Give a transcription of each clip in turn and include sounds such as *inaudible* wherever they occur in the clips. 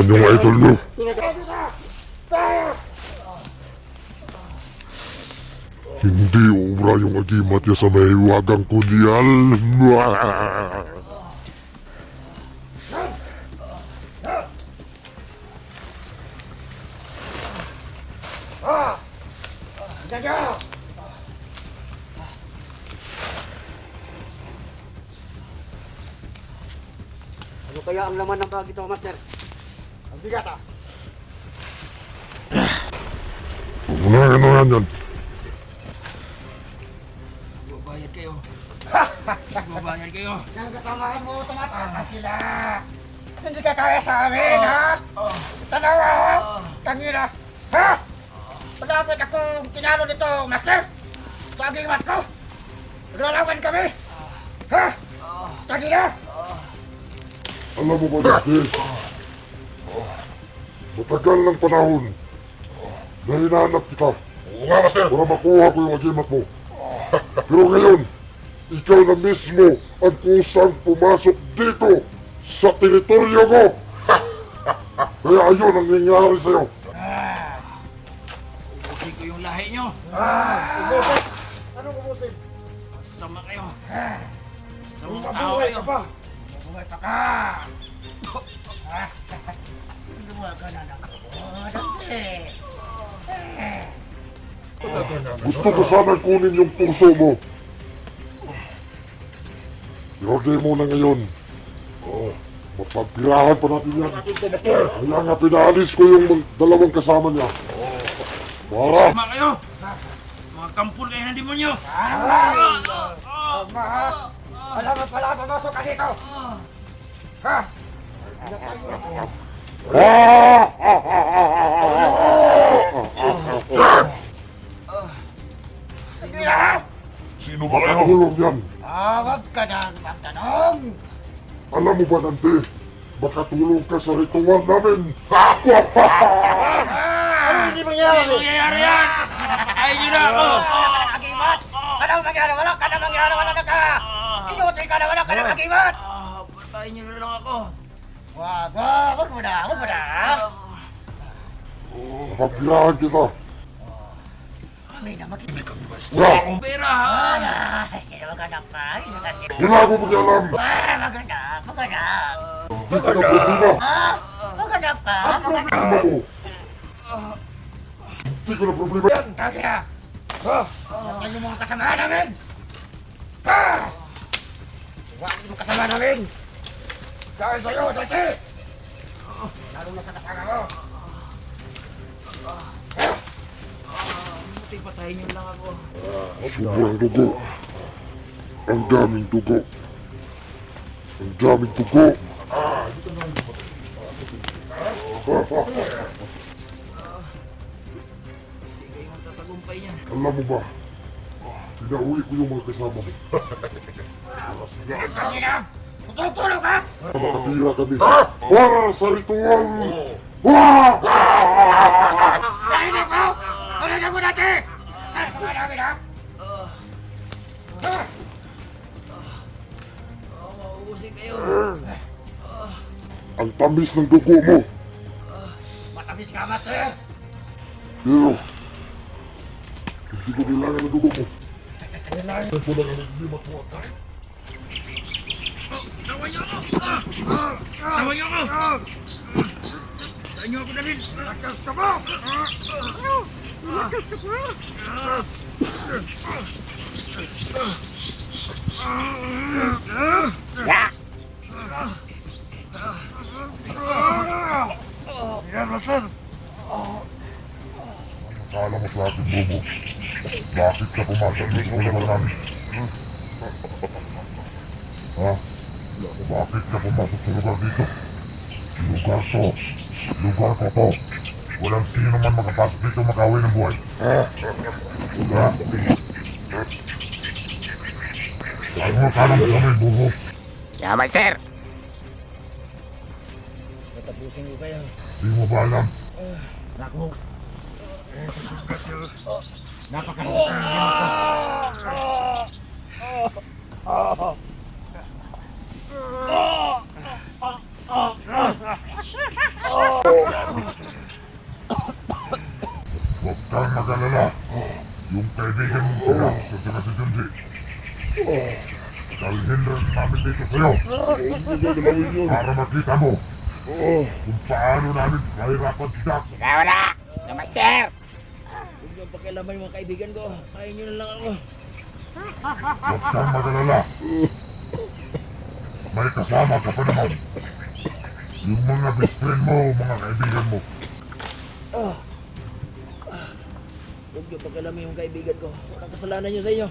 Yan yung idol nyo. Hindi ubra yung agimat niya sa may wagang kunyal. Ano kaya ang laman ng bag ito, Master? Ang bigat ah. Wala ano yan yan. Magbabayad kayo. Magbabayad kayo. Nang kasamahan mo, tumatakas sila. Hindi ka kaya sa amin, ha? Tanawa, ha? Tangina. Ha? Malapit akong tinalo nito, Master. Ito ang gimat ko. Naglalaban kami. Ha? Tangina. Alam mo ba dati? Matagal ng panahon na hinahanap kita. Oo nga, Master. Para makuha ko yung agimat mo. Pero ngayon, ikaw na mismo ang kusang pumasok dito sa teritoryo ko. Kaya ayun ang nangyayari sa'yo. Ubusin ko yung lahi nyo. Anong umusin? Sasama kayo. Sasamang tao kayo. Mabuhay pa ka. Luwa ka na lang ako. Dante. Gusto ko sana kunin yung puso mo. Yorday mo na ngayon. Oh, mapagpirahan pa natin yan. Kaya nga pinaalis ko yung dalawang kasama niya. Para! Sama kayo. Mga kampul kayo ng demonyo. Ma, ha? Alam mo pala, pumasok ka dito. Ha? Sige na? Sino ba kayo? Tulong yan. Ah, wag ka nang magtanong. Alam mo ba, Dante? Baka tulong ka sa ritual namin. Ano hindi Hindi mangyari? mangyayari yan. Ayaw nyo na ako. Agimat! Anong mangyari? Wala ka na mangyari, wala na ka! Inutil ka na, wala ka na agimat! Ah, Patayin nyo na lang ako. Wag, wag, wag mo na, wag mo na! Mapagpirahan kita. Kami na makinig. Ya! Akong pera ha. Wala, sino maghanap ka? Sino kasi? Wala ko pakialam. Ah, maghanap, maghanap! Hindi ka na problema. Ah, maghanap ka, maghanap! Problema mo. Hindi ko na problema. Tagi na! Oh, yan yung Dahil sa'yo, dati! Lalo na sa kasama mo! Buti patayin nyo lang ako. Sobrang dugo. Ang daming dugo. Ang daming dugo. Kayo magtatagumpay niyan. Alam mo ba? Pinauwi ko yung mga kasama mo. Tagi na! Tutulog ka! Makatira kami. Para sa ritual. Narinig mo! Narinig mo dati! Namin! Ah! Oh, mauusin kayo. Ang tamis ng dugo mo. Matamis ka, Master! Pero, hindi ko kailangan ng dugo mo. Kailangan ko lang ang limat mo at Tawa niyo ako! Tawa niyo ako! Tawa niyo ako dalhin! Lakas ka mo! Lakas ka mo! Yan, Master! Akala mo sa akin, Bobo. Bakit ka pumasok dito sa lugar namin? Ha? Bakit ka pumasok sa lugar dito? Lugar to. Lugar ko to. Walang sino man makapasok dito makawin ng buhay. Ha? Ha? Ano mo akala mo kami, Bobo? Ya, Master! Tatapusin ko kayo. Di mo ba alam? Naku! Napakalakas Huwag kang mag-alala. Yung kaibigan mong kaya sa saka si Junji. Dalhin rin namin dito sa'yo. Para makita mo kung paano namin mahirapan si Dax. Saka wala! No, Master! Huwag niyong pakialamay mga kaibigan ko. Kain niyo na lang ako. Huwag kang mag-alala. May kasama ka pa naman. Yung mga best friend mo, mga kaibigan mo. Huwag niyo pakialaman yung kaibigan ko. Walang kasalanan niyo sa inyo.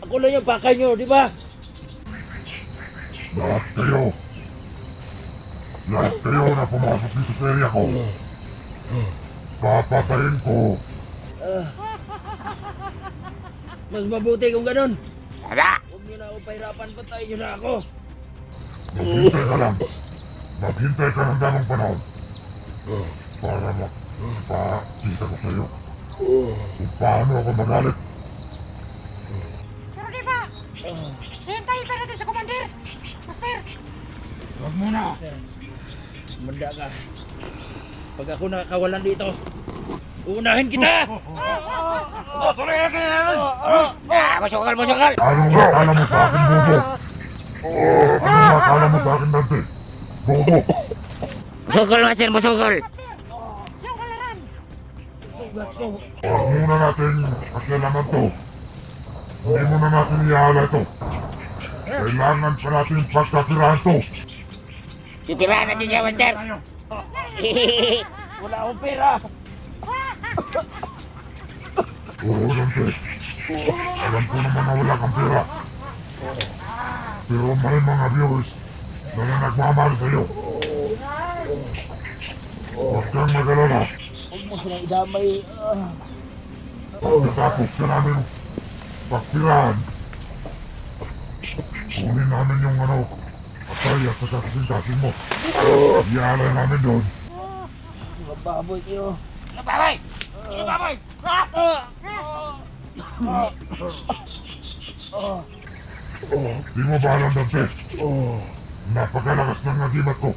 Ako lang yung pakay niyo, di ba? Lahat kayo. Lahat kayo na pumasok dito sa area ko. Papatayin ko. Ah. Mas mabuti kung ganun. Wala! Ako pahirapan. Patayin niyo na ako. Maghintay ka lang. Maghintay ka ng tamang panahon. Para makapakita ko sa'yo kung paano ako magalit. Pero di ba? Hintayin pa natin sa commander. Master, Huwag muna! Manda ka. Pag ako nakakawalan dito, unahin kita! Ah, masukal, masukal! Anong akala mo sa akin, Bobo? Anong akala mo sa akin, Dante? Bobo! Masukal, Master, masukal! Master, yung kalaran. Sugat ko. Huwag muna natin pakialaman to. Hindi muna natin ihala ito. Kailangan pa natin pagkatirahan to. Titirahan natin siya, Master! Wala akong pera. Oo, Dante. Alam ko naman na wala kang pera. Pero may mga viewers na na nagmamahal sa'yo. Huwag kang mag-alala. Huwag mo silang idamay. Ah. Pagkatapos ka namin pagtirahan, kunin namin yung ano, atay at saka kasing-kasing mo. Ialay namin doon. Mga baboy kayo. Ano Ano? Ah! Di mo ba alam, Dante? Napakalakas ng nagimat ko.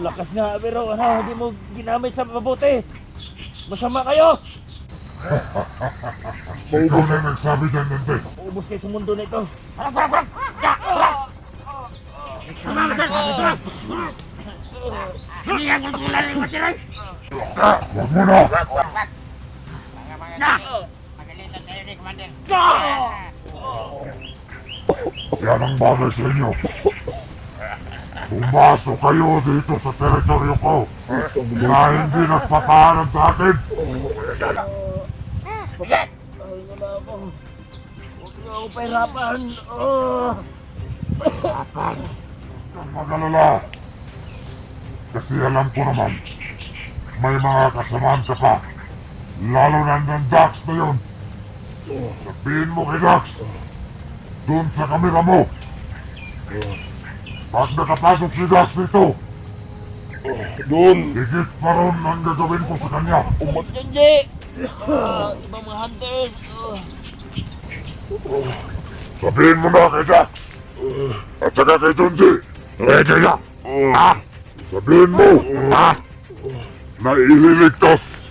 Lakas nga, pero ano, hindi mo ginamit sa mabuti. Masama kayo. Ikaw na nagsabi dyan, Dante. Ubus kayo sa mundo na ito. Master! Ah! Hindi yan kulkulan ni Master, ay! Huwag mo na! Na! Magalitan tayo ni Commander. Yan ang bagay sa inyo. Pumasok kayo dito sa teritoryo ko na hindi nagpapahalan sa akin. Sige! Ay, wala ako. Huwag niyo ako pahirapan. Oh. Huwag mag-alala. Kasi alam ko naman, may mga kasamaan ka pa. Lalo na ng Dax na yun. Sabihin mo kay Dax, doon sa kamera mo. Pag nakapasok si Dax dito, doon, higit pa ron ang gagawin ko sa kanya. Hindi. Ah, ibang mga hunters. Oh. Sabihin mo na kay Dax. At saka kay Junji. Ready na. Ah, sabihin mo. Ah, na ililigtas.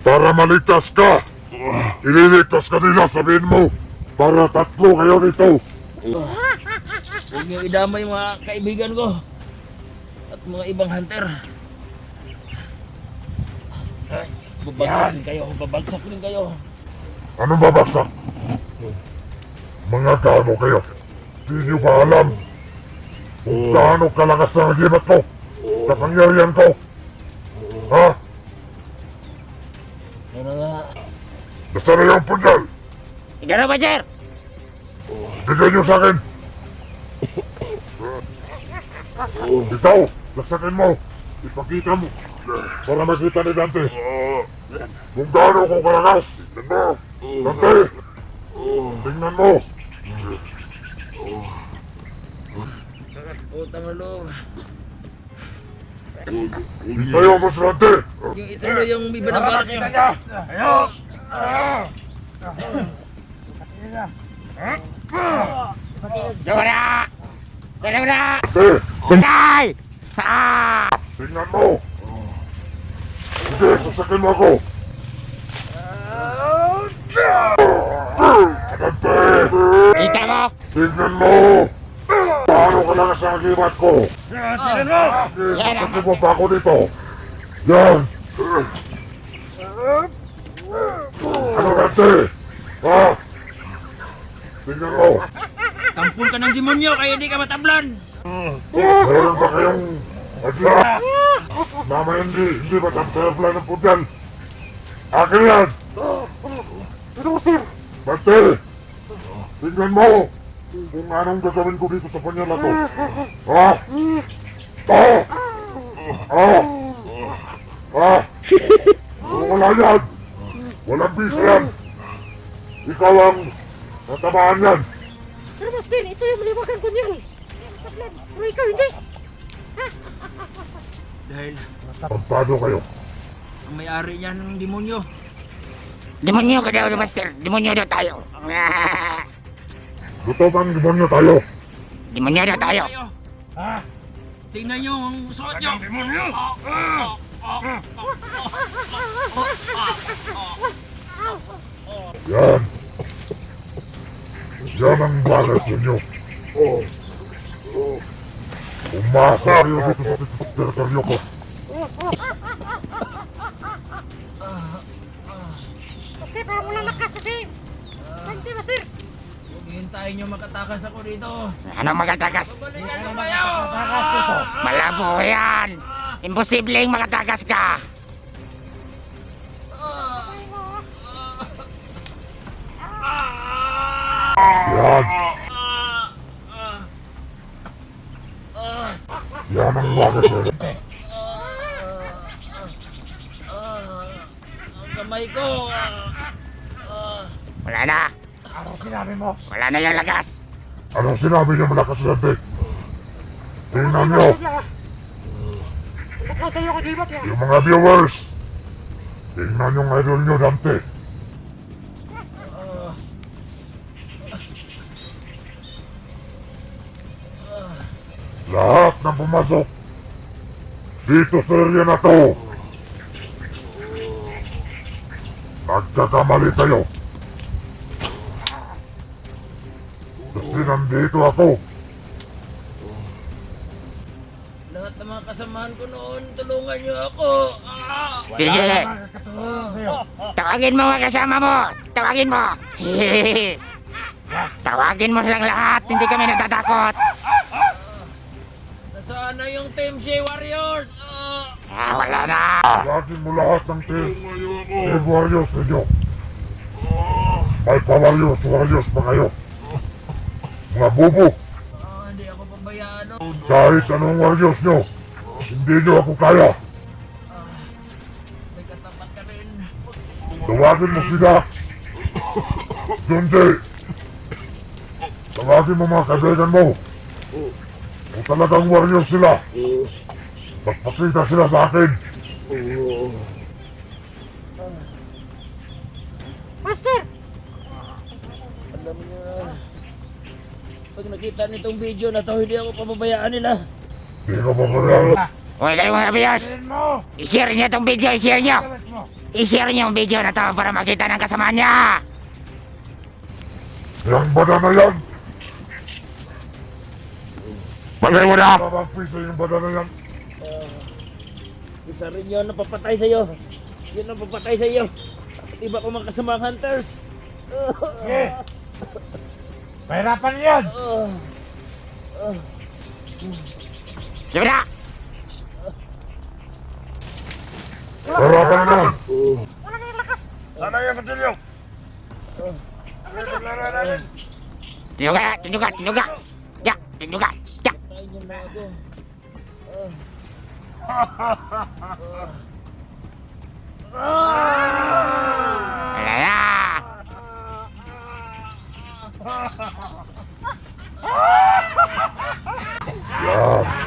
Para maligtas ka. Ililigtas ka nila, sabihin mo. Para tatlo kayo dito. Huwag niyo idamay mga kaibigan ko. At mga ibang hunter. Babagsak kayo, babagsak rin kayo. Anong babagsak? Mga gaano kayo? Di niyo ba alam? Kung gaano kalakas ang agimat ko? Kapangyarihan ko? Ha? Ano nga? Basta na yung punyal. Ikaw na, Master! Bigay niyo sa akin! Ikaw, lasakin mo! Ipakita mo! Para makita ni Dante! Kung gaano ko kalakas! Tingnan mo! Dante! Tingnan mo! Itayo mo si Dante! Yung ituloy yung biba ng barak. Diyan na! Diyan na! Dante! Ay! Ah! Tingnan mo! Sige, sasakin mo ako! Kita mo? Tignan mo! Ka lang sa agimat ko? Yan ang Sasakin mo ba ako dito? Yan! Ano Dante? Ha? Tignan mo! Tampon ka ng demonyo kaya hindi ka matablan. Meron ba kayong adla? Mama hindi, hindi ba tamtayabla ng pudyan? Akin yan! Ano sir? Bante! Tingnan mo! Kung anong gagawin ko dito sa panya na to. Ha? Ha? Ha? Ha? Wala yan! Walang bisa yan! Ikaw ang natamaan yan! Pero Master, ito yung maliwakan ko niyan. Pero ikaw hindi. Dahil Pagpado kayo. ang may-ari niyan ng demonyo. Demonyo ka daw, Master. Demonyo daw tayo. *laughs* Gutom ang demonyo tayo. Demonyo daw tayo. Kayo. Tingnan niyo ang suot niyo. Yan. Yan ang balas ninyo. Umasa kayo dito sa teritoryo ko. Master, parang walang lakas kasi. Hindi, Master. Huwag hintayin niyo makatakas ako dito. Ano magatagas? Balikan niyo kayo. Malabo yan. Imposibleng makatagas ka. Yan. Yan ang. Ang kamay ko. Wala na. Ano sinabi mo? Wala na yung lagas. Anong sinabi niyo malakas Dante? Tingnan niyo, yung mga viewers. Tingnan yung idol niyo Dante. Lahat ng pumasok dito sa area na to. Nagkakamali kayo. Kasi nandito ako. Lahat ng mga kasamahan ko noon, tulungan niyo ako. Ah! Sige. Tawagin mo mga kasama mo. Tawagin mo. *laughs* Tawagin mo silang lahat. Hindi kami natatakot. Nasaan na yung Team Shea Warriors? Ah! Ah, wala na. Tawagin mo lahat ng team. Team Warriors ninyo. May pa-Warriors, Warriors pa kayo. Mga bubo, Ah, hindi ako pabayaan. no? kahit anong Warriors nyo, hindi nyo ako kaya. May katapat ka rin. Tawagin mo sila. Junji. Tawagin mo mga kaibigan mo. Kung talagang warrior sila, magpakita sila sa akin. Master, Alam niyo, pag nakita nitong video na to, hindi ako pababayaan nila. Hindi. Huwag kayong mga mo! I-share niyo itong video. I-share niyo. I-share niyo yung video na to para makita ng kasama niya. Yang bada na yan. Bagay mo na. Babagpisa yung bada na yan. Isa rin yun napapatay sa'yo. Yun ang papatay sa'yo. Iba ko mga kasamang hunters. Sige! *laughs* Pahirapan yan! Sige na. Wala lakas. Sana yung katilyo! Tinuga, tinuga, tinuga. Ya, tinuga. Ya. *laughs* Yeah.